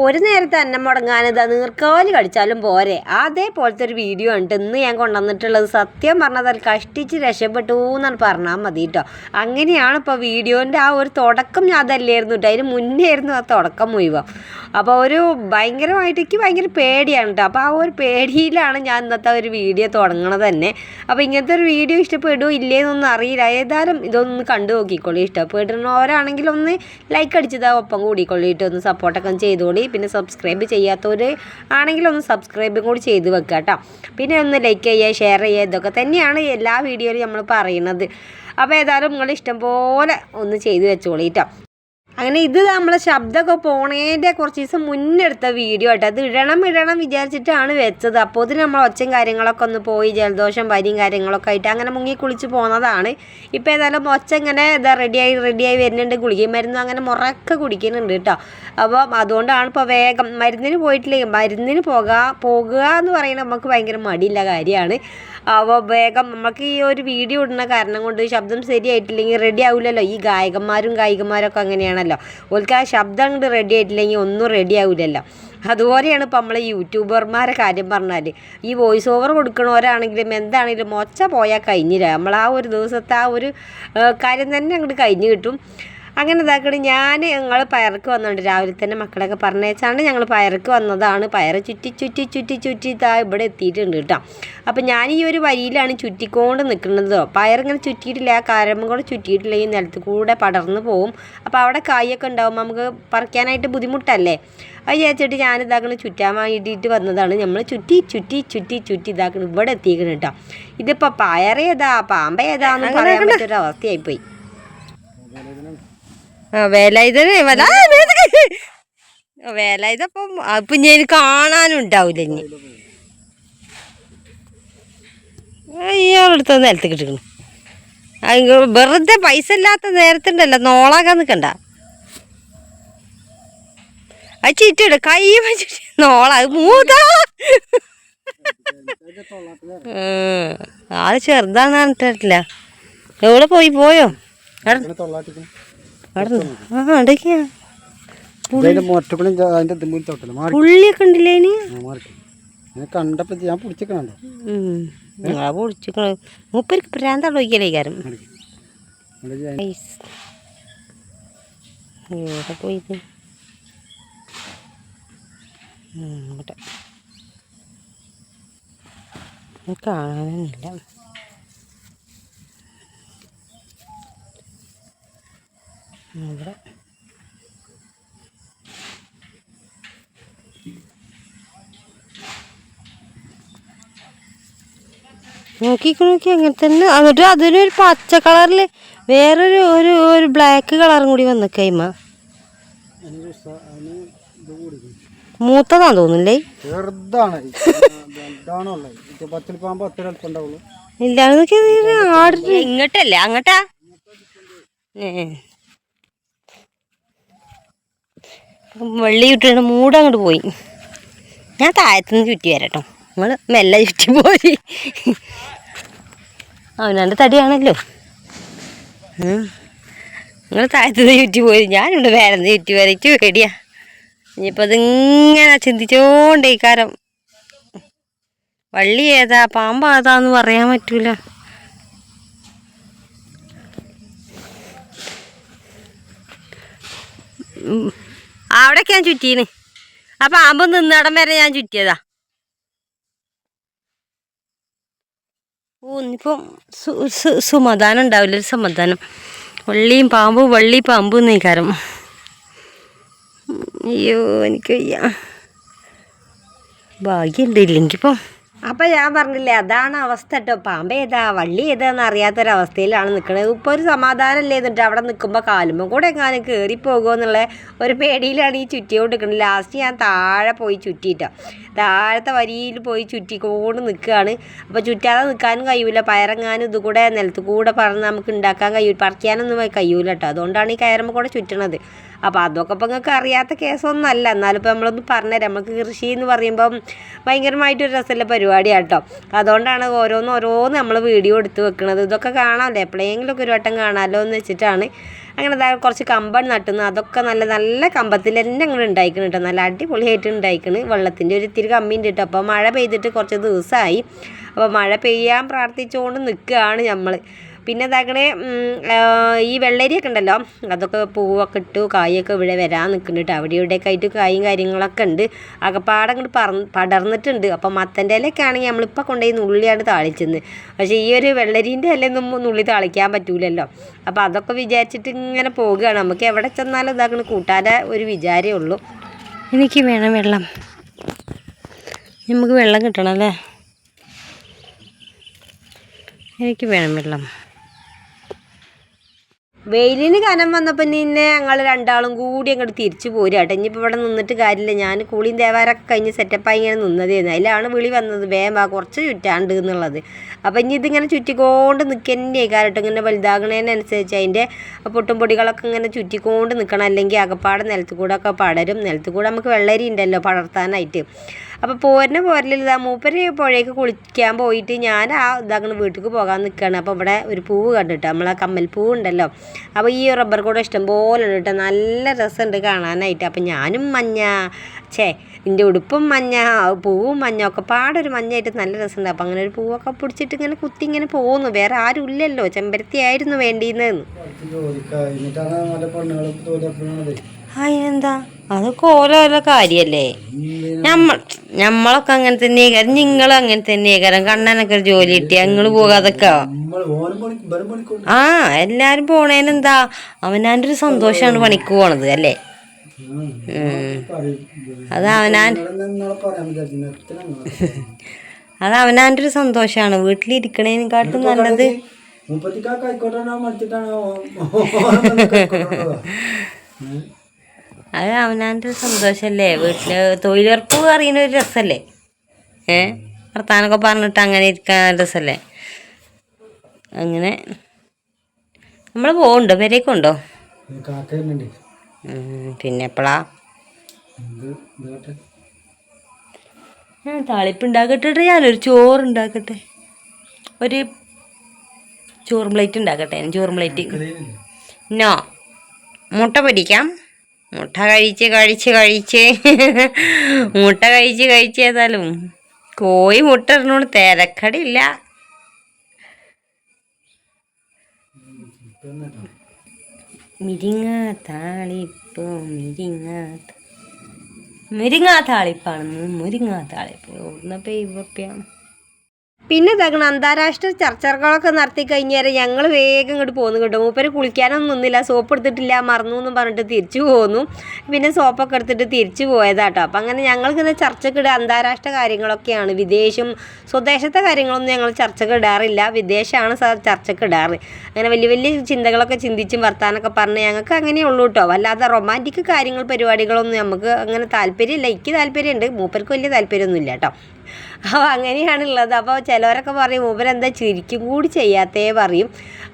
ഒരു നേരത്തെ അന്നം മുടങ്ങാൻ ഇതാ നീർക്കോൽ കടിച്ചാലും പോരെ. അതേപോലത്തെ ഒരു വീഡിയോ ഉണ്ട് ഇന്ന് ഞാൻ കൊണ്ടുവന്നിട്ടുള്ളത് സത്യം പറഞ്ഞാൽ കഷ്ടിച്ച് രക്ഷപ്പെട്ടു എന്നാണ് പറഞ്ഞാൽ മതി കേട്ടോ അങ്ങനെയാണ് ഇപ്പോൾ വീഡിയോന്റെ ആ ഒരു തുടക്കം അതല്ലായിരുന്നു കേട്ടോ അതിന് മുന്നേ ആയിരുന്നു ആ തുടക്കം മുഴുവൻ. അപ്പോൾ ഒരു ഭയങ്കരമായിട്ട് എനിക്ക് ഭയങ്കര പേടിയാണ് കേട്ടോ അപ്പോൾ ആ ഒരു പേടിയിലാണ് ഞാൻ ഇന്നത്തെ ഒരു വീഡിയോ തുടങ്ങണത് തന്നെ. അപ്പോൾ ഇങ്ങനത്തെ ഒരു വീഡിയോ ഇഷ്ടപ്പെടുമോ ഇല്ലേന്നൊന്നും അറിയില്ല. ഏതായാലും ഇതൊന്ന് കണ്ടു നോക്കിക്കോളി. ഇഷ്ടപ്പെടുന്നവരാണെങ്കിൽ ഒന്ന് ലൈക്ക് അടിച്ചതാ ഒപ്പം കൂടിക്കൊള്ളിയിട്ട് ഒന്ന് സപ്പോർട്ടൊക്കെ ചെയ്തോളി. പിന്നെ സബ്സ്ക്രൈബ് ചെയ്യാത്തവർ ആണെങ്കിൽ ഒന്ന് സബ്സ്ക്രൈബും കൂടി ചെയ്ത് വെക്കുക കേട്ടോ പിന്നെ ഒന്ന് ലൈക്ക് ചെയ്യുക ഷെയർ ചെയ്യുക ഇതൊക്കെ തന്നെയാണ് എല്ലാ വീഡിയോയിലും നമ്മൾ പറയുന്നത് അപ്പോൾ ഏതായാലും നിങ്ങൾ ഇഷ്ടം പോലെ ഒന്ന് ചെയ്ത് വെച്ചോളി കേട്ടോ അങ്ങനെ ഇത് നമ്മളെ ശബ്ദമൊക്കെ പോണേന്റെ കുറച്ച് ദിവസം മുന്നെടുത്ത വീഡിയോ ആട്ടോ. അത് ഇടണം ഇടണം വിചാരിച്ചിട്ടാണ് വെച്ചത്. അപ്പോൾ ഇതിന് നമ്മൾ ഒച്ചയും കാര്യങ്ങളൊക്കെ ഒന്ന് പോയി ജലദോഷം വരിയും കാര്യങ്ങളൊക്കെ ആയിട്ട് അങ്ങനെ മുങ്ങി കുളിച്ച് പോകുന്നതാണ് ഇപ്പോൾ ഏതായാലും ഒച്ച ഇങ്ങനെ ഇതാ റെഡിയായി റെഡിയായി വരുന്നുണ്ട്. ഗുളികയും മരുന്നും അങ്ങനെ മുറക്കെ കുടിക്കുന്നുണ്ട് കേട്ടോ. അപ്പോൾ അതുകൊണ്ടാണ് ഇപ്പോൾ വേഗം മരുന്നിന് പോയിട്ടില്ലെങ്കിൽ മരുന്നിന് പോകാ പോകുക എന്ന് പറയുന്നത് നമുക്ക് ഭയങ്കര മടിയുള്ള കാര്യമാണ്. അപ്പോൾ വേഗം നമുക്ക് ഈ ഒരു വീഡിയോ ഇടുന്ന കാരണം കൊണ്ട് ശബ്ദം ശരിയായിട്ടില്ലെങ്കിൽ റെഡി ആവില്ലല്ലോ ഈ ഗായകന്മാരും ഗായികമാരൊക്കെ അങ്ങനെയാണല്ലോ. ഓൾക്ക് ആ ശബ്ദം അങ്ങോട്ട് റെഡി ആയിട്ടില്ലെങ്കിൽ ഒന്നും റെഡി ആവില്ലല്ലോ അതുപോലെയാണ് ഇപ്പം നമ്മളെ യൂട്യൂബർമാരെ കാര്യം പറഞ്ഞാൽ ഈ വോയിസ് ഓവർ കൊടുക്കണവരാണെങ്കിലും എന്താണെങ്കിലും ഒച്ച പോയാൽ കഴിഞ്ഞില്ല. നമ്മൾ ആ ഒരു ദിവസത്തെ ആ ഒരു കാര്യം തന്നെ അങ്ങോട്ട് കഴിഞ്ഞ് കിട്ടും. അങ്ങനെ ഇതാക്കണ ഞാൻ ഞങ്ങൾ പയർക്ക് വന്നിട്ടുണ്ട് രാവിലെ തന്നെ മക്കളൊക്കെ പറഞ്ഞേച്ചാണ് ഞങ്ങൾ പയർക്ക് വന്നതാണ്. പയർ ചുറ്റി ചുറ്റി ചുറ്റി ചുറ്റി ഇതാ ഇവിടെ എത്തിയിട്ടുണ്ട് കേട്ടോ. അപ്പം ഞാൻ ഈ ഒരു വരിയിലാണ് ചുറ്റിക്കൊണ്ട് നിൽക്കുന്നത് പയർ ഇങ്ങനെ ചുറ്റിയിട്ടില്ല ആ കരമ്പ് കൂടെ ചുറ്റിയിട്ടില്ല ഈ നിലത്ത് കൂടെ പടർന്നു പോകും അപ്പോൾ അവിടെ കായൊക്കെ ഉണ്ടാവും. നമുക്ക് പറിക്കാനായിട്ട് ബുദ്ധിമുട്ടല്ലേ? അത് ചേച്ചിട്ട് ഞാൻ ഇതാക്കണ ചുറ്റാൻ വേണ്ടിയിട്ട് വന്നതാണ്. നമ്മൾ ചുറ്റി ചുറ്റി ചുറ്റി ചുറ്റി ഇതാക്കണം ഇവിടെ എത്തിക്കണം കേട്ടോ. ഇതിപ്പോൾ പയറേതാ പാമ്പേതാന്ന് പറയാൻ പറ്റൊരു അവസ്ഥയായിപ്പോയി വേലായുധന് വേല ഇതപ്പം അപ്പം ഞാൻ കാണാനും ഉണ്ടാവില്ല ഇനി. ഇയാളെടുത്ത നിലത്ത് കിട്ടണം വെറുതെ പൈസ ഇല്ലാത്ത നേരത്തുണ്ടല്ലോ നോളാക്കാൻ നിൽക്കണ്ട അത് ചീറ്റ കൈ വെച്ചിട്ട് നോളാ മൂതാ. ആൾ ചെറുതാന്ന് പറഞ്ഞിട്ടില്ല. എവിടെ പോയി പോയോ? ആ അടയ്ക്കാ പുള്ളിയൊക്കെ ഉണ്ടല്ലേ ഞാൻ കണ്ടപ്പോ ഞാൻ പിടിച്ചിക്കണോ നിങ്ങളെ പൊളിച്ചിക്കണ മൂപ്പർക്ക് ഭ്രാന്താണ് ഒഴിക്കലേ കാരം എവിടെ പോയത് ഇത്? കാണാനൊന്നുമില്ല ഇവിടെ. നോക്കിക്ക് നോക്കി അങ്ങനെ തന്നെ. എന്നിട്ട് അതിനൊരു പച്ച കളറിൽ വേറൊരു ഒരു ഒരു ബ്ലാക്ക് കളറും കൂടി വന്നു കൈമ മൂത്തതാന്ന് തോന്നുന്നില്ലേ? ആടി ഇങ്ങോട്ടല്ലേ? അങ്ങട്ടാ? ഏ. വെള്ളി ചുട്ടിട്ട് മൂട് അങ്ങോട്ട് പോയി. ഞാൻ താഴത്തുനിന്ന് ചുറ്റി വരട്ടോ. നിങ്ങൾ മെല്ലെ ചുറ്റി പോയി. അവനാന്റെ തടിയാണല്ലോ. നിങ്ങൾ താഴത്തുനിന്ന് ചുറ്റി പോയി. ഞാനിവിടെ വേറെ ചുറ്റി വരച്ചു പേടിയാ. ഇനിയിപ്പോൾ അതിങ്ങനെ ചിന്തിച്ചോണ്ടേ കാരം വള്ളി ഏതാ പാമ്പ് ഏതാന്ന് പറയാൻ പറ്റൂല. ഉം. അവിടേക്ക് ഞാൻ ചുറ്റീന്. ആ പാമ്പ് നിന്നിടം വരെ ഞാൻ ചുറ്റിയതാ. സു- സുമധാനം ഉണ്ടാവില്ല ഒരു സമാധാനം. വള്ളിയും പാമ്പ് വള്ളി പാമ്പ് നീക്കാരം അയ്യോ എനിക്ക് വയ്യ. ഭാഗ്യമുണ്ട് ഇല്ലെങ്കിപ്പം അപ്പം ഞാൻ പറഞ്ഞില്ലേ അതാണ് അവസ്ഥ കേട്ടോ പാമ്പ് ഏതാ? വള്ളി ഏതാന്ന് അറിയാത്തൊരവസ്ഥയിലാണ് നിൽക്കുന്നത് ഇപ്പോൾ ഒരു സമാധാനമല്ലേ എന്നിട്ട് അവിടെ നിൽക്കുമ്പോൾ കാലുമ്പോൾ കൂടെ എങ്ങാനും കയറി പോകുമോ എന്നുള്ള ഒരു പേടിയിലാണ് ഈ ചുറ്റിയോണ്ട് നിൽക്കുന്നത് ലാസ്റ്റ് ഞാൻ താഴെ പോയി ചുറ്റിയിട്ടോ താഴത്തെ വരിയിൽ പോയി ചുറ്റിക്കൊണ്ട് നിൽക്കുകയാണ്. അപ്പോൾ ചുറ്റാതെ നിൽക്കാനും കഴിയൂല. പയറങ്ങാനും ഇത് കൂടെ നിലത്ത് കൂടെ പറഞ്ഞ് നമുക്ക് ഉണ്ടാക്കാൻ കഴിയൂല. പറിക്കാനൊന്നും കഴിയൂല കേട്ടോ. അതുകൊണ്ടാണ് ഈ കയറുമ്പോൾ കൂടെ ചുറ്റണത്. അപ്പോൾ അതൊക്കെ ഇപ്പം നിങ്ങൾക്ക് അറിയാത്ത കേസൊന്നും അല്ല. എന്നാലും ഇപ്പോൾ നമ്മളൊന്ന് പറഞ്ഞുതരാം. നമുക്ക് കൃഷി എന്ന് പറയുമ്പം ഭയങ്കരമായിട്ടൊരു രസമുള്ള പരിപാടിയാണ് കേട്ടോ. അതുകൊണ്ടാണ് ഓരോന്ന് ഓരോന്ന് നമ്മൾ വീഡിയോ എടുത്ത് വെക്കുന്നത് ഇതൊക്കെ കാണാമല്ലോ. എപ്പോഴെങ്കിലുമൊക്കെ ഒരു വട്ടം കാണാമല്ലോ എന്ന് വെച്ചിട്ടാണ്. അങ്ങനെ അതായത് കുറച്ച് കമ്പം നട്ടുന്നു. അതൊക്കെ നല്ല നല്ല കമ്പത്തിൽ തന്നെ അങ്ങനെ ഉണ്ടായിക്കണം കേട്ടോ നല്ല അടിപൊളിയായിട്ട് ഉണ്ടായിക്കണ്. വെള്ളത്തിന്റെ ഒരു ഇത്തിരി കമ്മിയുണ്ട് കേട്ടോ അപ്പോൾ മഴ പെയ്തിട്ട് കുറച്ച് ദിവസമായി അപ്പോൾ മഴ പെയ്യാൻ പ്രാർത്ഥിച്ചുകൊണ്ട് നിൽക്കുകയാണ് നമ്മൾ പിന്നെ ഇതാക്കണേ ഈ വെള്ളരിയൊക്കെ ഉണ്ടല്ലോ അതൊക്കെ പൂവൊക്കെ ഇട്ടു കായൊക്കെ ഇവിടെ വരാൻ നിൽക്കുന്നുണ്ട് അവിടെ ഇവിടെയൊക്കെ ആയിട്ട് കായും കാര്യങ്ങളൊക്കെ ഉണ്ട്. അകപ്പാടെ അങ്ങോട്ട് പറ പടർന്നിട്ടുണ്ട്. അപ്പോൾ മത്തന്റെ ഇലയൊക്കെ ആണെങ്കിൽ നമ്മളിപ്പോൾ കൊണ്ടുപോയി നുള്ളിയാണ് താളിച്ചത് പക്ഷേ ഈ ഒരു വെള്ളരീന്റെ ഇലയൊന്നും നുള്ളി താളിക്കാൻ പറ്റൂലല്ലോ. അപ്പോൾ അതൊക്കെ വിചാരിച്ചിട്ട് ഇങ്ങനെ പോവുകയാണ് നമുക്ക് എവിടെ ചെന്നാലും ഇതാക്കണ കൂട്ടാരെ ഒരു വിചാരമേ ഉള്ളൂ. എനിക്ക് വേണം വെള്ളം. നമുക്ക് വെള്ളം കിട്ടണം അല്ലേ? എനിക്ക് വേണം വെള്ളം. വെയിലിന് കനം വന്നപ്പോൾ നിന്നെ ഞങ്ങൾ രണ്ടാളും കൂടി അങ്ങോട്ട് തിരിച്ചു പോരുക കേട്ടോ ഇനിയിപ്പോൾ ഇവിടെ നിന്നിട്ട് കാര്യമില്ല. ഞാൻ കൂളിയും ദേവാരൊക്കെ കഴിഞ്ഞ് സെറ്റപ്പായി ഇങ്ങനെ നിന്നതായിരുന്നു അതിലാണ് വിളി വന്നത്. വേഗം വാ കുറച്ച് ചുറ്റാണ്ട് എന്നുള്ളത്. അപ്പോൾ ഇനി ഇതിങ്ങനെ ചുറ്റിക്കൊണ്ട് നിൽക്കന്നെ കാരട്ടോ ഇങ്ങനെ വലുതാകണതിനനുസരിച്ച് അതിന്റെ പൊട്ടും പൊടികളൊക്കെ ഇങ്ങനെ ചുറ്റിക്കൊണ്ട് നിൽക്കണം അല്ലെങ്കിൽ അകപ്പാടെ നിലത്ത് കൂടെ ഒക്കെ പടരും. നിലത്ത് കൂടെ നമുക്ക് വെള്ളരി ഉണ്ടല്ലോ പടർത്താനായിട്ട്. അപ്പോൾ പോരിന് പോരലിൽ ഇതാ മൂപ്പര് പുഴയ്ക്ക് കുളിക്കാൻ പോയിട്ട് ഞാൻ ആ ഇതാക്കണ വീട്ടിലേക്ക് പോകാൻ നിൽക്കുകയാണ് അപ്പോൾ ഇവിടെ ഒരു പൂവ് കണ്ടിട്ട്? നമ്മളെ കമ്മൽ പൂവ് ഉണ്ടല്ലോ അപ്പോൾ ഈ റബ്ബർ കൂടെ ഇഷ്ടം പോലെ ഉണ്ട് കേട്ടോ നല്ല രസമുണ്ട് കാണാനായിട്ട്. അപ്പോൾ ഞാനും മഞ്ഞ ഛേ എന്റെ ഉടുപ്പും മഞ്ഞ പൂവും മഞ്ഞ ഒക്കെ പാടൊരു മഞ്ഞായിട്ട് നല്ല രസമുണ്ട് അപ്പോൾ അങ്ങനെ ഒരു പൂവൊക്കെ പിടിച്ചിട്ട് ഇങ്ങനെ കുത്തി ഇങ്ങനെ പോകുന്നു വേറെ ആരും ഇല്ലല്ലോ. ചെമ്പരത്തി ആയിരുന്നു വേണ്ടിയെന്ന് കുറച്ച് ജോലി അത് ഓരോരോ കാര്യല്ലേ നമ്മൾ നമ്മളൊക്കെ അങ്ങനെ തന്നെ നിങ്ങളും അങ്ങനെ തന്നെ കാരണം കണ്ണനൊക്കെ ഒരു ജോലി കിട്ടി ഞങ്ങൾ പോകാതൊക്കെ ആ എല്ലാരും പോണേനെന്താ അവനാന്റെ ഒരു സന്തോഷമാണ് പണിക്ക് പോണത് അല്ലേ. അത് അവനാൻ അത് അവനാന്റെ ഒരു സന്തോഷമാണ് വീട്ടിലിരിക്കണേനെക്കാട്ടും നല്ലത് മുപ്പത്തിക്കാക്ക് ആയിക്കോട്ടാണോ മടിച്ചിട്ടാണോ അത് അവനാന്റെ സന്തോഷമല്ലേ വീട്ടിൽ തൊഴിലുറപ്പ് അറിയുന്ന ഒരു രസമല്ലേ ഏ? വർത്താനൊക്കെ പറഞ്ഞിട്ട് അങ്ങനെ ഇരിക്കാൻ രസമല്ലേ അങ്ങനെ. നമ്മൾ പോകുന്നുണ്ടോ പെരേക്കുണ്ടോ പിന്നെ എപ്പോഴാ താളിപ്പ് ഉണ്ടാക്കട്ടെ ഞാനൊരു ചോറ് ഉണ്ടാക്കട്ടെ. ഒരു ചോറ് പ്ലേറ്റ് ഉണ്ടാക്കട്ടെ. ചോറും ചോറ് പ്ലേറ്റ്. നോ. മുട്ട പൊരിക്കാം. മുട്ട കഴിച്ച് കഴിച്ച് കഴിച്ച് മുട്ട കഴിച്ച് കഴിച്ച് ഏതായാലും കോഴി മുട്ട ഇടുന്നോണ്ട് തിരക്കടില്ല മിരിങ്ങ താളിപ്പ് മിരിങ്ങ മുരിങ്ങാ താളിപ്പാണെന്ന് മുരിങ്ങ താളിപ്പ്. ഓടുന്നപ്പോൾ ഇവപ്പ്യ പിന്നെ ഇതാക്കണം അന്താരാഷ്ട്ര ചർച്ചകളൊക്കെ നടത്തി കഴിഞ്ഞാൽ ഞങ്ങൾ വേഗം ഇങ്ങോട്ട് പോന്നു കേട്ടോ. മൂപ്പര് കുളിക്കാനൊന്നും നിന്നില്ല സോപ്പ് എടുത്തിട്ടില്ല മറന്നു എന്നും പറഞ്ഞിട്ട് തിരിച്ചു പോന്നു. പിന്നെ സോപ്പൊക്കെ എടുത്തിട്ട് തിരിച്ചു പോയതാട്ടോ അപ്പം അങ്ങനെ ഞങ്ങൾക്കിന്ന് ചർച്ചയ്ക്ക് ഇടുക അന്താരാഷ്ട്ര കാര്യങ്ങളൊക്കെയാണ്. വിദേശം സ്വദേശത്തെ കാര്യങ്ങളൊന്നും ഞങ്ങൾ ചർച്ചക്കിടാറില്ല വിദേശമാണ് സാർ ചർച്ചയ്ക്ക് ഇടാറ്. അങ്ങനെ വലിയ വലിയ ചിന്തകളൊക്കെ ചിന്തിച്ചും വർത്താനൊക്കെ പറഞ്ഞ് ഞങ്ങൾക്ക് അങ്ങനെയുള്ളൂ കേട്ടോ. അല്ലാതെ റൊമാന്റിക് കാര്യങ്ങൾ പരിപാടികളൊന്നും നമുക്ക് അങ്ങനെ താല്പര്യമില്ല. എനിക്ക് താല്പര്യമുണ്ട്. മൂപ്പർക്ക് വലിയ താല്പര്യമൊന്നുമില്ല കേട്ടോ. അപ്പോൾ അങ്ങനെയാണുള്ളത്. അപ്പോൾ ചിലവരൊക്കെ പറയും മൂപ്പരെന്താ ചിരിക്കും കൂടി ചെയ്യാത്തേ പറയും.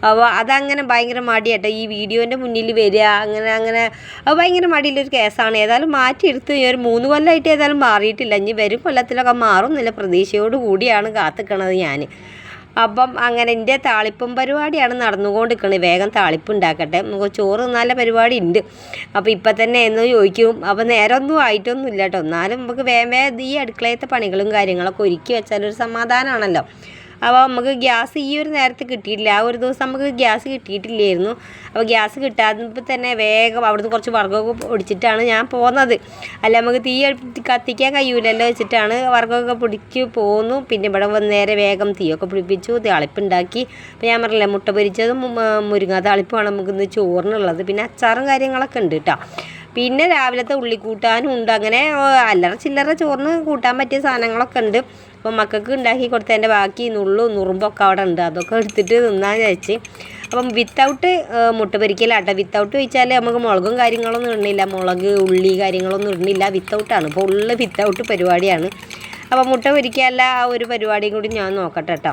അപ്പോൾ അതങ്ങനെ ഭയങ്കര മടിയാട്ടോ. ഈ വീഡിയോന്റെ മുന്നിൽ വരിക അങ്ങനെ അങ്ങനെ. അത് ഭയങ്കര മടിയിലൊരു കേസാണ്. ഏതായാലും മാറ്റിയെടുത്ത്. ഒരു മൂന്ന് കൊല്ലമായിട്ട് ഏതായാലും മാറിയിട്ടില്ല. ഇനി വരും കൊല്ലത്തിലൊക്കെ മാറുന്നില്ല പ്രതീക്ഷയോട് കൂടിയാണ് കാത്തിക്കണത് ഞാൻ അപ്പം അങ്ങനെ എന്റെ താളിപ്പം പരിപാടിയാണ് നടന്നുകൊണ്ടിരിക്കുന്നത് വേഗം താളിപ്പ് ഉണ്ടാക്കട്ടെ നമുക്ക് ചോറ് നല്ല പരിപാടി ഉണ്ട് അപ്പോൾ ഇപ്പം തന്നെ എന്ന് ചോദിക്കും. അപ്പോൾ നേരമൊന്നും ആയിട്ടൊന്നും ഇല്ല കേട്ടോ. എന്നാലും നമുക്ക് വേഗം വേഗം ഈ അടുക്കളയത്തെ പണികളും കാര്യങ്ങളൊക്കെ ഒരുക്കി വെച്ചാൽ ഒരു സമാധാനമാണല്ലോ. അപ്പോൾ നമുക്ക് ഗ്യാസ് ഈ ഒരു നേരത്തെ കിട്ടിയിട്ടില്ല. ആ ഒരു ദിവസം നമുക്ക് ഗ്യാസ് കിട്ടിയിട്ടില്ലായിരുന്നു. അപ്പോൾ ഗ്യാസ് കിട്ടാത്തപ്പോൾ തന്നെ വേഗം അവിടുന്ന് കുറച്ച് വർഗമൊക്കെ പൊടിച്ചിട്ടാണ് ഞാൻ പോകുന്നത് അല്ല നമുക്ക് തീ കത്തിക്കാൻ കഴിയൂലല്ലോ വെച്ചിട്ടാണ് വർഗമൊക്കെ പിടിച്ച് പോന്നു. പിന്നെ ഇവിടെ വന്ന് നേരെ വേഗം തീയൊക്കെ പിടിപ്പിച്ചു താളിപ്പുണ്ടാക്കി അപ്പോൾ ഞാൻ പറഞ്ഞില്ലേ മുട്ട പൊരിച്ചതും മുരിങ്ങ താളിപ്പുമാണ് നമുക്കിന്ന് ചോറിനുള്ളത്. പിന്നെ അച്ചാറും കാര്യങ്ങളൊക്കെ ഉണ്ട് കേട്ടോ. പിന്നെ രാവിലത്തെ ഉള്ളിക്കൂട്ടാനും ഉണ്ട്. അങ്ങനെ അല്ലറ ചില്ലറ ചോറിന് കൂട്ടാൻ പറ്റിയ സാധനങ്ങളൊക്കെ ഉണ്ട്. അപ്പോൾ മക്കൾക്ക് ഉണ്ടാക്കി കൊടുത്തതിന്റെ ബാക്കി നുള്ളും നുറുമ്പൊക്കെ അവിടെ ഉണ്ട്. അതൊക്കെ എടുത്തിട്ട് തിന്നാൻ വിചാരിച്ച്. അപ്പം വിത്തൗട്ട് മുട്ട പൊരിക്കലാട്ടോ വിത്തൗട്ട് വെച്ചാൽ നമുക്ക് മുളകും കാര്യങ്ങളൊന്നും ഇടണില്ല മുളക് ഉള്ളി കാര്യങ്ങളൊന്നും ഇടണില്ല വിത്തൗട്ടാണ് ഉള്ള വിത്തൗട്ട് പരിപാടിയാണ്. അപ്പോൾ മുട്ട പൊരിക്കാനുള്ള ആ ഒരു പരിപാടിയും കൂടി ഞാൻ നോക്കട്ടെ കേട്ടോ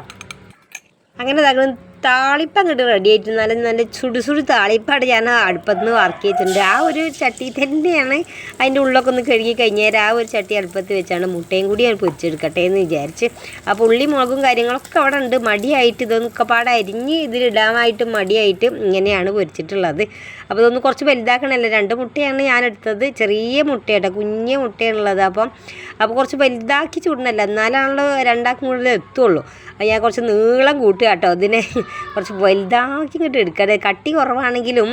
അങ്ങനെ തകണ് താളിപ്പ് അങ്ങോട്ട് റെഡി ആയിട്ട് നല്ല നല്ല ചുടു ചുടു താളിപ്പാണ് ഞാൻ അടുപ്പത്ത് നിന്ന് വർക്ക് ചെയ്തിട്ടുണ്ട്. ആ ഒരു ചട്ടി തന്നെയാണ് അതിന്റെ ഉള്ളൊക്കെ ഒന്ന് കഴുകി കഴിഞ്ഞാൽ ആ ഒരു ചട്ടി അടുപ്പത്ത് വെച്ചാണ് മുട്ടയും കൂടി ഞാൻ പൊരിച്ചെടുക്കട്ടെ എന്ന് വിചാരിച്ച്. അപ്പോൾ ഉള്ളി മുളകും കാര്യങ്ങളൊക്കെ അവിടെ ഉണ്ട്. മടിയായിട്ട് ഇതൊക്കെ പാടെ അരിഞ്ഞ് ഇതിലിടാനായിട്ട് മടിയായിട്ട് ഇങ്ങനെയാണ് പൊരിച്ചിട്ടുള്ളത്. അപ്പോൾ ഇതൊന്ന് കുറച്ച് വലുതാക്കണമല്ലോ രണ്ട് മുട്ടയാണ് ഞാൻ എടുത്തത് ചെറിയ മുട്ടയാട്ടോ കുഞ്ഞ മുട്ടയാണുള്ളത്. അപ്പം അപ്പോൾ കുറച്ച് വലുതാക്കി ചൂടണമല്ലോ എന്നാലാണല്ലോ രണ്ടാക്കും കൂടുതൽ എത്തുള്ളൂ. ഞാൻ കുറച്ച് നീളം കൂട്ടുക കേട്ടോ. അതിനെ കുറച്ച് വലുതാക്കി ഇങ്ങോട്ട് എടുക്കാതെ കട്ടി കുറവാണെങ്കിലും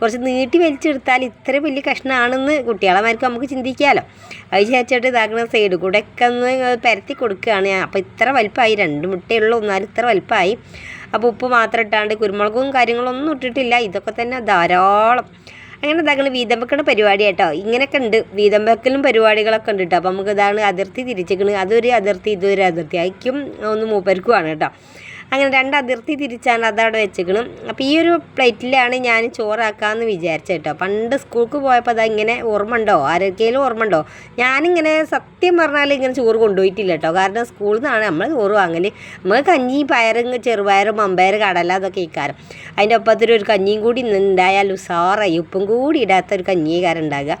കുറച്ച് നീട്ടി വലിച്ചെടുത്താൽ ഇത്ര വലിയ കഷ്ണമാണെന്ന് കുട്ടികളെമാർക്ക് നമുക്ക് ചിന്തിക്കാമല്ലോ അത് ചേച്ചിട്ട് ഇതാക്കുന്ന സൈഡ് കൂടെ ഒക്കെ ഒന്ന് പരത്തി കൊടുക്കുകയാണ്. ഞാൻ അപ്പോൾ ഇത്ര വലിപ്പമായി. രണ്ട് മുട്ടയുള്ളൂ എന്നാലും ഇത്ര വലിപ്പമായി. അപ്പോൾ ഉപ്പ് മാത്രം ഇട്ടാണ്ട് കുരുമുളകും കാര്യങ്ങളും ഒന്നും ഇട്ടിട്ടില്ല. ഇതൊക്കെ തന്നെ ധാരാളം. അങ്ങനെ ഇതാക്കണ വീതം വെക്കണ പരിപാടി കേട്ടോ. ഇങ്ങനെയൊക്കെ ഉണ്ട്. വീതം വെക്കലും പരിപാടികളൊക്കെ ഉണ്ട് കേട്ടോ. അപ്പോൾ നമുക്ക് ഇതാണ് അതിർത്തി തിരിച്ചേക്കണ്. അതൊരു അതിർത്തി ഇതൊരു അതിർത്തി. അയക്കും ഒന്ന് മൂപ്പർക്കുമാണ് കേട്ടോ. അങ്ങനെ രണ്ട് അതിർത്തി തിരിച്ചാണ് അതവിടെ വെച്ചേക്കണം. അപ്പോൾ ഈ ഒരു പ്ലേറ്റിലാണ് ഞാൻ ചോറാക്കാമെന്ന് വിചാരിച്ചത് കേട്ടോ. പണ്ട് സ്കൂൾക്ക് പോയപ്പോൾ അതാ ഇങ്ങനെ ഓർമ്മ ഉണ്ടോ? ആരൊക്കെയും ഓർമ്മ ഉണ്ടോ? ഞാനിങ്ങനെ സത്യം പറഞ്ഞാൽ ഇങ്ങനെ ചോറ് കൊണ്ടുപോയിട്ടില്ല കേട്ടോ. കാരണം സ്കൂളിൽ നിന്നാണ് നമ്മൾ ചോറ് വാങ്ങൽ നമ്മൾ കഞ്ഞി പയറും ചെറുപയറും മമ്പയർ കടല അതൊക്കെ ഇക്കാരം അതിന്റെ ഒപ്പത്തിൽ ഒരു കഞ്ഞിയും കൂടി ഉണ്ടായാൽ ഉസാറായി. ഉപ്പും കൂടി ഇടാത്ത ഒരു കഞ്ഞിക്കാരം ഉണ്ടാകുക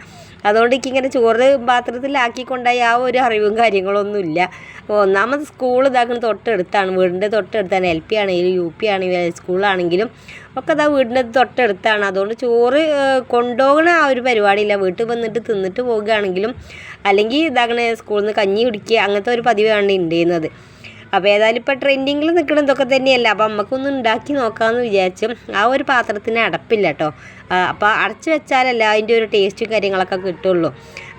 അതുകൊണ്ട് എനിക്കിങ്ങനെ ചോറ് പാത്രത്തിലാക്കി കൊണ്ടായി ആ ഒരു അറിവും കാര്യങ്ങളൊന്നുമില്ല. ഒന്നാമത് സ്കൂൾ ഇതാക്കുന്ന തൊട്ടടുത്താണ്. വീടിന്റെ തൊട്ടടുത്താണ്. എൽ പി ആണെങ്കിലും യു പി ആണെങ്കിലും സ്കൂളാണെങ്കിലും ഒക്കെ അതാ വീടിന്റെ തൊട്ടടുത്താണ്. അതുകൊണ്ട് ചോറ് കൊണ്ടുപോകണ ആ ഒരു പരിപാടിയില്ല. വീട്ടിൽ വന്നിട്ട് തിന്നിട്ട് പോകുകയാണെങ്കിലും അല്ലെങ്കിൽ ഇതാക്കണ സ്കൂളിൽ നിന്ന് കഞ്ഞി കുടിക്കുക അങ്ങനത്തെ ഒരു പതിവാണ് ഉണ്ടായിരുന്നത് അപ്പോൾ ഏതായാലും ഇപ്പോൾ ട്രെൻഡിങ്ങിൽ നിൽക്കണം ഇതൊക്കെ തന്നെയല്ല. അപ്പോൾ നമുക്കൊന്ന് ഉണ്ടാക്കി നോക്കാമെന്ന് വിചാരിച്ചു. ആ ഒരു പാത്രത്തിന് അടപ്പില്ല കേട്ടോ അപ്പോൾ അടച്ചു വെച്ചാലല്ല അതിന്റെ ഒരു ടേസ്റ്റും കാര്യങ്ങളൊക്കെ കിട്ടുള്ളൂ.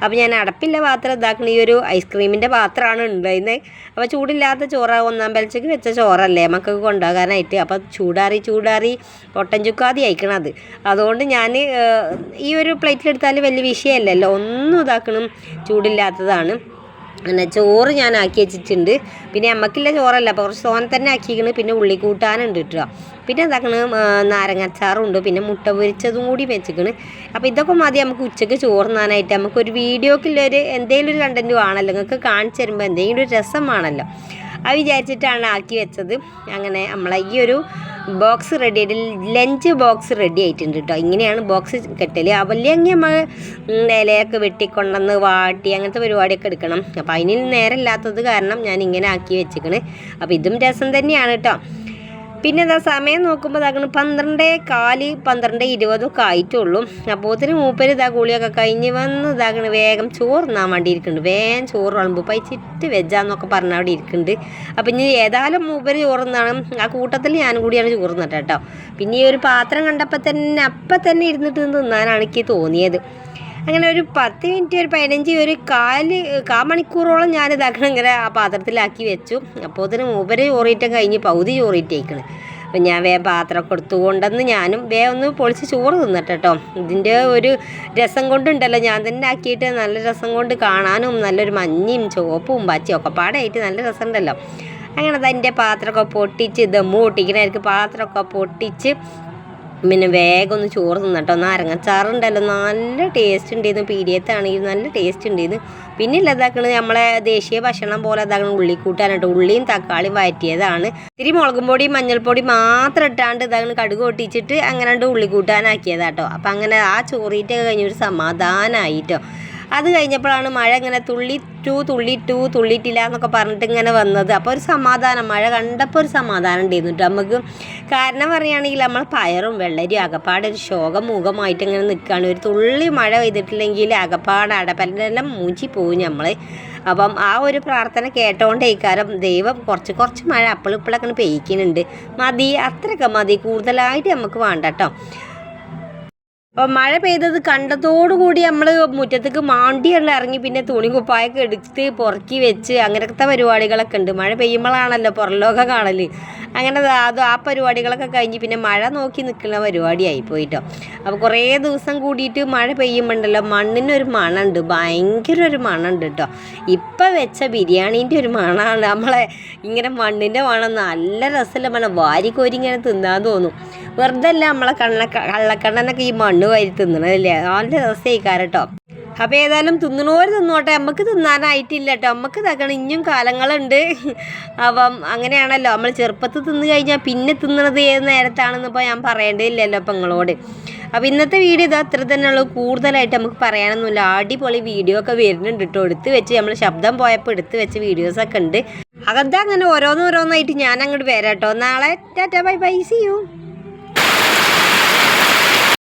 അപ്പോൾ ഞാൻ അടപ്പില്ല പാത്രം ഇതാക്കണ ഈ ഒരു ഐസ്ക്രീമിന്റെ പാത്രമാണ് ഉണ്ടായിരുന്നത് അപ്പോൾ ചൂടില്ലാത്ത ചോറ് ഒന്നാം പലച്ചക്ക് വെച്ച ചോറല്ലേ മക്കൾക്ക് കൊണ്ടുപോകാനായിട്ട്. അപ്പോൾ ചൂടാറി ചൂടാറി ഒട്ടൻ ചുക്കാതി അയക്കണത്. അതുകൊണ്ട് ഞാൻ ഈ ഒരു പ്ലേറ്റിലെടുത്താൽ വലിയ വിഷയമല്ലല്ലോ. ഒന്നും ഇതാക്കണം ചൂടില്ലാത്തതാണ്. പിന്നെ ചോറ് ഞാൻ ആക്കി വെച്ചിട്ടുണ്ട്. പിന്നെ അമ്മക്കില്ല ചോറല്ല. അപ്പോൾ കുറച്ച് തോനെ തന്നെ ആക്കിയിരിക്കണ് പിന്നെ ഉള്ളി കൂട്ടാനുണ്ട് കേട്ടോ പിന്നെ എന്താക്കണ്? നാരങ്ങച്ചാറുണ്ട് പിന്നെ മുട്ട പൊരിച്ചതും കൂടി വെച്ചിക്കണ്. അപ്പോൾ ഇതൊക്കെ മതി. നമുക്ക് ഉച്ചയ്ക്ക് ചോറ് തിന്നാനായിട്ട്. നമുക്കൊരു വീഡിയോക്കുള്ളൊരു എന്തെങ്കിലും ഒരു കണ്ടന്റ് വേണമല്ലോ നിങ്ങൾക്ക് കാണിച്ചു തരുമ്പോൾ എന്തെങ്കിലും ഒരു രസം ആണല്ലോ അത് വിചാരിച്ചിട്ടാണ് ആക്കി വെച്ചത്. അങ്ങനെ നമ്മളെ ഈ ഒരു ബോക്സ് റെഡി ആയിട്ട് ലഞ്ച് ബോക്സ് റെഡി ആയിട്ടുണ്ട് കേട്ടോ ഇങ്ങനെയാണ് ബോക്സ് കെട്ടൽ അവല്ലെങ്കിൽ നമ്മൾ ഇലയൊക്കെ വെട്ടിക്കൊണ്ടെന്ന് വാട്ടി അങ്ങനത്തെ പരിപാടിയൊക്കെ എടുക്കണം. അപ്പോൾ അതിന് നേരമില്ലാത്തത് കാരണം ഞാൻ ഇങ്ങനെ ആക്കി വെച്ചേക്കണ് അപ്പോൾ ഇതും രസം തന്നെയാണ് കേട്ടോ പിന്നെ എന്താ സമയം നോക്കുമ്പോൾ ഇതാക്കണം പന്ത്രണ്ടേ കാൽ പന്ത്രണ്ട് ഇരുപതൊക്കെ ആയിട്ടുള്ളൂ. അപ്പോത്തിന് മൂപ്പര് ഇതാ ഗുളിയൊക്കെ കഴിഞ്ഞ് വന്ന് ഇതാകണം വേഗം ചോറ് തിന്നാൻ വേണ്ടി ഇരിക്കുന്നുണ്ട് വേഗം ചോറ് വിളമ്പ് പൈച്ചിട്ട് വെജാന്നൊക്കെ പറഞ്ഞ അവിടെ ഇരിക്കുന്നുണ്ട്. അപ്പം ഇനി ഏതായാലും മൂപ്പര് ചോറ് തിന്നാണ് ആ കൂട്ടത്തിൽ ഞാനും കൂടിയാണ് ചോറ് തിന്നിട്ട് കേട്ടോ. പിന്നെ ഈ ഒരു പാത്രം കണ്ടപ്പോൾ തന്നെ അപ്പം തന്നെ ഇരുന്നിട്ട് തിന്നാനാണ് എനിക്ക് തോന്നിയത്. അങ്ങനെ ഒരു പത്ത് മിനിറ്റ് ഒരു പതിനഞ്ച് ഒരു കാൽ കാ മണിക്കൂറോളം ഞാൻ ഇതാക്കണം ഇങ്ങനെ ആ പാത്രത്തിലാക്കി വെച്ചു. അപ്പോൾ അതിന് മൂപ്പര് ചോറിയിട്ടും കഴിഞ്ഞ് പകുതി ചോറിയിട്ടേക്കണ് അപ്പം ഞാൻ വേ പാത്രം എടുത്തു കൊണ്ടെന്ന് ഞാനും വേ ഒന്ന് പൊളിച്ച് ചോറ് തിന്നിട്ട് ഇതിന്റെ ഒരു രസം കൊണ്ടുണ്ടല്ലോ. ഞാൻ തന്നെ ആക്കിയിട്ട് നല്ല രസം കൊണ്ട് കാണാനും നല്ലൊരു മഞ്ഞയും ചുവപ്പും പച്ചയും ഒക്കെ പാടായിട്ട് നല്ല രസമുണ്ടല്ലോ. അങ്ങനെ അതിന്റെ പാത്രമൊക്കെ പൊട്ടിച്ച് ദമ്മ് പൊട്ടിക്കണായിരിക്കും പാത്രമൊക്കെ പൊട്ടിച്ച് പിന്നെ വേഗം ഒന്ന് ചോറ് തിന്നട്ടോ നാരങ്ങച്ചാറുണ്ടല്ലോ നല്ല ടേസ്റ്റ് ഉണ്ടായിരുന്നു പീഡിയത്താണെങ്കിൽ നല്ല ടേസ്റ്റ് ഉണ്ടായിരുന്നു പിന്നെ ഇല്ലാതാക്കണത് നമ്മളെ ദേശീയ ഭക്ഷണം പോലെ ഇതാക്കണ ഉള്ളിക്കൂട്ടാനായിട്ട് ഉള്ളിയും തക്കാളിയും വഴറ്റിയതാണ് ഇത്തിരി മുളകും പൊടി മഞ്ഞൾപ്പൊടി മാത്രം ഇട്ടാണ്ട് ഇതാണ് കടുക് പൊട്ടിച്ചിട്ട് അങ്ങനെ ഉള്ളിക്കൂട്ടാനാക്കിയതാട്ടോ അപ്പം അങ്ങനെ ആ ചോറിയിട്ടൊക്കെ കഴിഞ്ഞൊരു സമാധാനമായിട്ടോ അത് കഴിഞ്ഞപ്പോഴാണ് മഴ ഇങ്ങനെ തുള്ളി ടു തുള്ളി ടു തുള്ളിയിട്ടില്ല എന്നൊക്കെ പറഞ്ഞിട്ട് ഇങ്ങനെ വന്നത്. അപ്പോൾ ഒരു സമാധാനം. മഴ കണ്ടപ്പോൾ ഒരു സമാധാനം ഉണ്ടായിരുന്നു കേട്ടോ നമുക്ക് കാരണം പറയുകയാണെങ്കിൽ നമ്മൾ പയറും വെള്ളരിയും അകപ്പാടെ ഒരു ശോകമുഖമായിട്ട് ഇങ്ങനെ നിൽക്കുകയാണ്. ഒരു തുള്ളി മഴ പെയ്തിട്ടില്ലെങ്കിൽ അകപ്പാട് അടപ്പലെല്ലാം മൂച്ചി പോകും നമ്മൾ അപ്പം ആ ഒരു പ്രാർത്ഥന കേട്ടോണ്ടേ ഇക്കാരം ദൈവം കുറച്ച് കുറച്ച് മഴ അപ്പോഴും ഇപ്പോഴൊക്കെ പെയ്യിക്കുന്നുണ്ട്. മതി അത്രയൊക്കെ മതി. കൂടുതലായിട്ട് നമുക്ക് വേണ്ട കേട്ടോ അപ്പോൾ മഴ പെയ്തത് കണ്ടതോടുകൂടി നമ്മൾ മുറ്റത്തേക്ക് മാണ്ടിയുള്ള ഇറങ്ങി പിന്നെ തുണി കുപ്പായൊക്കെ എടുത്ത് പുറക്കി വെച്ച് അങ്ങനത്തെ പരിപാടികളൊക്കെ ഉണ്ട്. മഴ പെയ്യുമ്പോഴാണല്ലോ പുറലോകം കാണൽ അങ്ങനെ അത് ആ പരിപാടികളൊക്കെ കഴിഞ്ഞ് പിന്നെ മഴ നോക്കി നിൽക്കുന്ന പരിപാടിയായി പോയിട്ടോ. അപ്പോൾ കുറേ ദിവസം കൂടിയിട്ട് മഴ പെയ്യുമ്പോണ്ടല്ലോ മണ്ണിനൊരു മണമുണ്ട് ഭയങ്കര ഒരു മണമുണ്ട് കേട്ടോ. ഇപ്പം വെച്ച ബിരിയാണീന്റെ ഒരു മണമാണ് നമ്മളെ ഇങ്ങനെ മണ്ണിന്റെ മണം നല്ല രസമല്ല മണം. വാരിക്കോരി ഇങ്ങനെ തിന്നാൻ തോന്നും. വെറുതെ അല്ല നമ്മളെ കണ്ണ കള്ളക്കണ്ണനൊക്കെ ഈ മണ്ണ് വാരി തിന്നണതല്ലേ? നല്ല രസമായി കേട്ടോ. അപ്പോൾ ഏതായാലും തിന്നണോര് തിന്നോട്ടെ. നമുക്ക് തിന്നാനായിട്ടില്ല കേട്ടോ നമുക്ക് തകണം ഇനിയും കാലങ്ങളുണ്ട്. അപ്പം അങ്ങനെയാണല്ലോ. നമ്മൾ ചെറുപ്പത്തിൽ തിന്നു കഴിഞ്ഞാൽ പിന്നെ തിന്നണത് ഏത് നേരത്താണെന്ന് ഇപ്പോൾ ഞാൻ പറയേണ്ടതില്ലല്ലോ അപ്പം നിങ്ങളോട്. അപ്പോൾ ഇന്നത്തെ വീഡിയോ ഇത് അത്ര തന്നെ ഉള്ളൂ. കൂടുതലായിട്ട് നമുക്ക് പറയാനൊന്നുമില്ല. അടിപൊളി വീഡിയോ ഒക്കെ വരുന്നുണ്ട് കേട്ടോ. എടുത്ത് വെച്ച് നമ്മൾ ശബ്ദം പോയപ്പോൾ എടുത്ത് വെച്ച വീഡിയോസൊക്കെ ഉണ്ട്. അതെന്താ അങ്ങനെ ഓരോന്നോരോന്നായിട്ട് ഞാൻ അങ്ങോട്ട് വരാം കേട്ടോ. നാളെ tata. Bye bye. See you